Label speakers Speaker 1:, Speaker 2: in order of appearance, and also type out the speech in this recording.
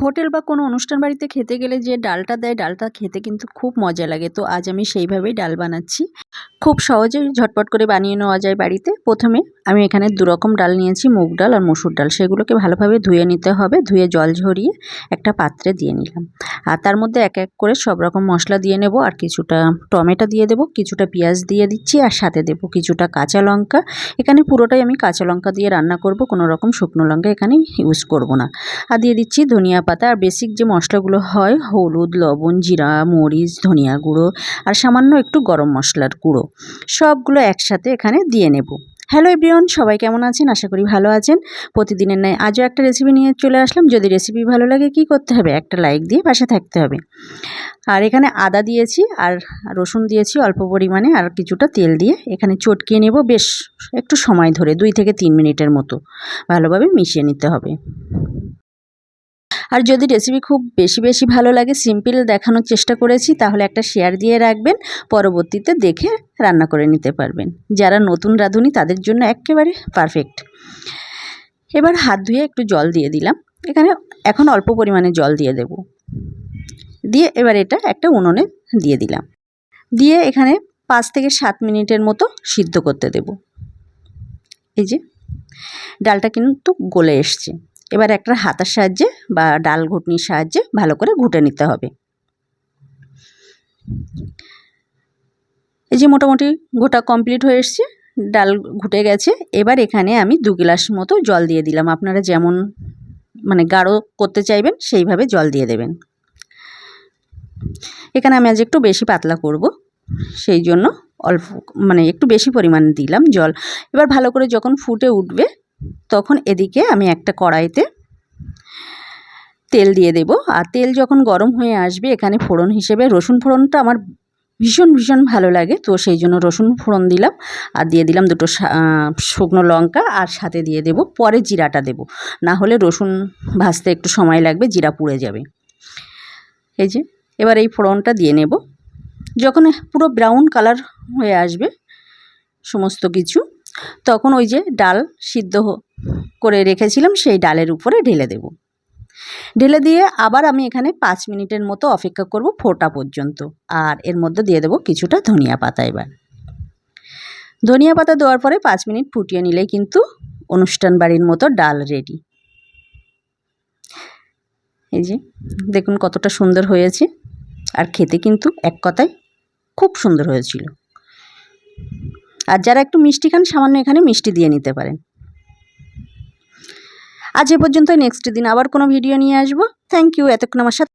Speaker 1: Hotel বা কোনো অনুষ্ঠান বাড়িতে খেতে গেলে যে ডালটা দেয়, ডালটা খেতে কিন্তু খুব মজা লাগে। তো আজ আমি সেইভাবেই ডাল বানাচ্ছি। খুব সহজেই ঝটপট করে বানিয়ে নেওয়া যায় বাড়িতে। প্রথমে আমি এখানে দু রকম ডাল নিয়েছি, মুগ ডাল আর মসুর ডাল। সেগুলোকে ভালোভাবে ধুয়ে নিতে হবে, ধুয়ে জল ঝরিয়ে একটা পাত্রে দিয়ে নিলাম। আর তার মধ্যে এক এক করে সব রকম মশলা দিয়ে নেব আর কিছুটা টমেটো দিয়ে দেবো, কিছুটা পেঁয়াজ দিয়ে দিচ্ছি আর সাথে দেবো কিছুটা কাঁচা লঙ্কা। এখানে পুরোটাই আমি কাঁচা লঙ্কা দিয়ে রান্না করব, কোনো রকম শুকনো লঙ্কা এখানে ইউজ করব না। আর দিয়ে দিচ্ছি ধনিয়া পাতা আর বেসিক যে মশলাগুলো হয়, হলুদ, লবণ, জিরা, মরিচ, ধনিয়া গুঁড়ো আর সামান্য একটু গরম মশলার গুঁড়ো, সবগুলো একসাথে এখানে দিয়ে নেব। হ্যালো এভরিওয়ান, সবাই কেমন আছেন? আশা করি ভালো আছেন। প্রতিদিনের ন্যায় আজও একটা রেসিপি নিয়ে চলে আসলাম। যদি রেসিপি ভালো লাগে কি করতে হবে? একটা লাইক দিয়ে পাশে থাকতে হবে। আর এখানে আদা দিয়েছি আর রসুন দিয়েছি অল্প পরিমাণে আর কিছুটা তেল দিয়ে। এখানে চটকিয়ে নেব বেশ একটু সময় ধরে, দুই থেকে তিন মিনিটের মতো। ভালোভাবে মিশিয়ে নিতে হবে। আর যদি রেসিপি খুব বেশি বেশি ভালো লাগে সিম্পল দেখানোর চেষ্টা করেছি, তাহলে একটা শেয়ার দিয়ে রাখবেন, পরবর্তীতে দেখে রান্না করে নিতে পারবেন। যারা নতুন রাঁধুনি, তাদের জন্য একেবারে পারফেক্ট এবার হাত ধুয়ে একটু জল দিয়ে দিলাম। এখানে এখন অল্প পরিমাণে জল দিয়ে দেব। দিয়ে এবার এটা একটা উনুনে দিয়ে দিলাম। দিয়ে এখানে পাঁচ থেকে সাত মিনিটের মতো সিদ্ধ করতে দেব। এই যে, ডালটা কিন্তু গলে এসছে। এবার একটা হাতার সাহায্যে বা ডাল ঘুটনির সাহায্যে ভালো করে ঘুটে নিতে হবে। এই যে মোটামুটি গোটা কমপ্লিট হয়ে এসছে, ডাল ঘুটে গেছে, এবার এখানে আমি দু গ্লাস মতো জল দিয়ে দিলাম। আপনারা যেমন মানে গাঢ় করতে চাইবেন, সেইভাবে জল দিয়ে দেবেন। এখানে আমি আজ একটু বেশি পাতলা করব, সেই জন্য অল্প মানে একটু বেশি পরিমাণ দিলাম জল। এবার ভালো করে যখন ফুটে উঠবে তখন এদিকে আমি একটা কড়াইতে তেল দিয়ে দেব। আর তেল যখন গরম হয়ে আসবে, এখানে ফোড়ন হিসেবে রসুন ফোড়নটা আমার ভীষণ ভীষণ ভালো লাগে। তো সেই জন্য রসুন ফোড়ন দিলাম আর দিয়ে দিলাম দুটো শুকনো লঙ্কা আর সাথে দিয়ে দেব পরে জিরাটা দেব। না হলে রসুন ভাজতে একটু সময় লাগবে, জিরা পুড়ে যাবে। এই যে, এবার এই ফোড়নটা দিয়ে নেব। যখন পুরো ব্রাউন কালার হয়ে আসবে সমস্ত কিছু তখন ওই যে ডাল সিদ্ধ করে রেখেছিলাম, সেই ডালের উপরে ঢেলে দেব। ঢেলে দিয়ে আবার আমি এখানে পাঁচ মিনিটের মতো অপেক্ষা করব ফোটা পর্যন্ত। আর এর মধ্যে দিয়ে দেবো কিছুটা ধনিয়া পাতা এবার। ধনিয়া পাতা দেওয়ার পরে পাঁচ মিনিট ফুটিয়ে নিলেই কিন্তু অনুষ্ঠান বাড়ির মতো ডাল রেডি এই যে, দেখুন কতটা সুন্দর হয়েছে। আর খেতে কিন্তু এক কথায় খুব সুন্দর হয়েছিল। আর যারা একটু মিষ্টি খান, সামান্য এখানে মিষ্টি দিয়ে নিতে পারেন। আজ এ পর্যন্ত নেক্সট দিন আবার কোনো ভিডিও নিয়ে আসব। থ্যাংক ইউ এতক্ষণ আমার সাথে